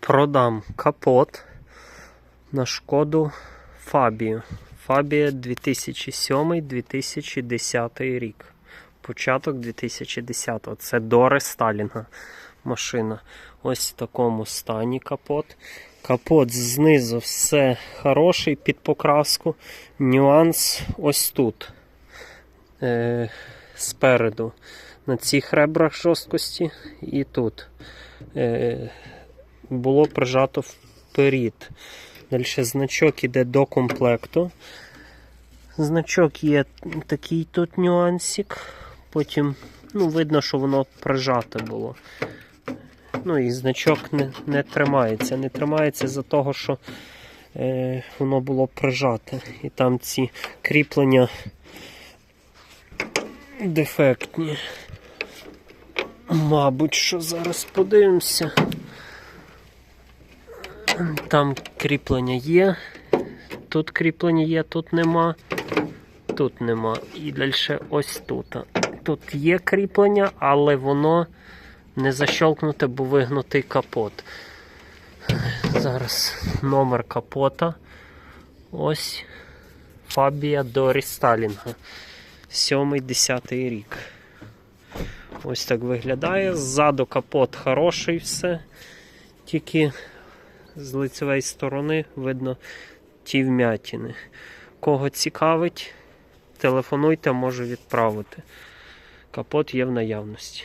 продам капот на шкоду Фабію. Фабія 2007-2010 рік. Початок 2010-го. Це до рестайлінга машина. Ось в такому стані капот. Капот знизу все хороший під покраску. Нюанс ось тут. Е, спереду. На цих ребрах жорсткості і тут. Е, було прижато вперед. Далі значок іде до комплекту. Значок є такий тут нюансик. Потім ну, видно, що воно прижате було. Ну і значок не, не тримається. Не тримається за того, що е, воно було прижате. І там ці кріплення дефектні. Мабуть, що зараз подивимося. Там кріплення є. Тут кріплення є, тут нема. Тут нема. І далі ось тут. Тут є кріплення, але воно не защолкнуте, бо вигнутий капот. Зараз номер капота. Ось Фабія до рестайлінга. 7-10 рік. Ось так виглядає. Ззаду капот хороший все. Тільки з лицевої сторони видно ті вмятини. Кого цікавить, телефонуйте, можу відправити. Капот є в наявності.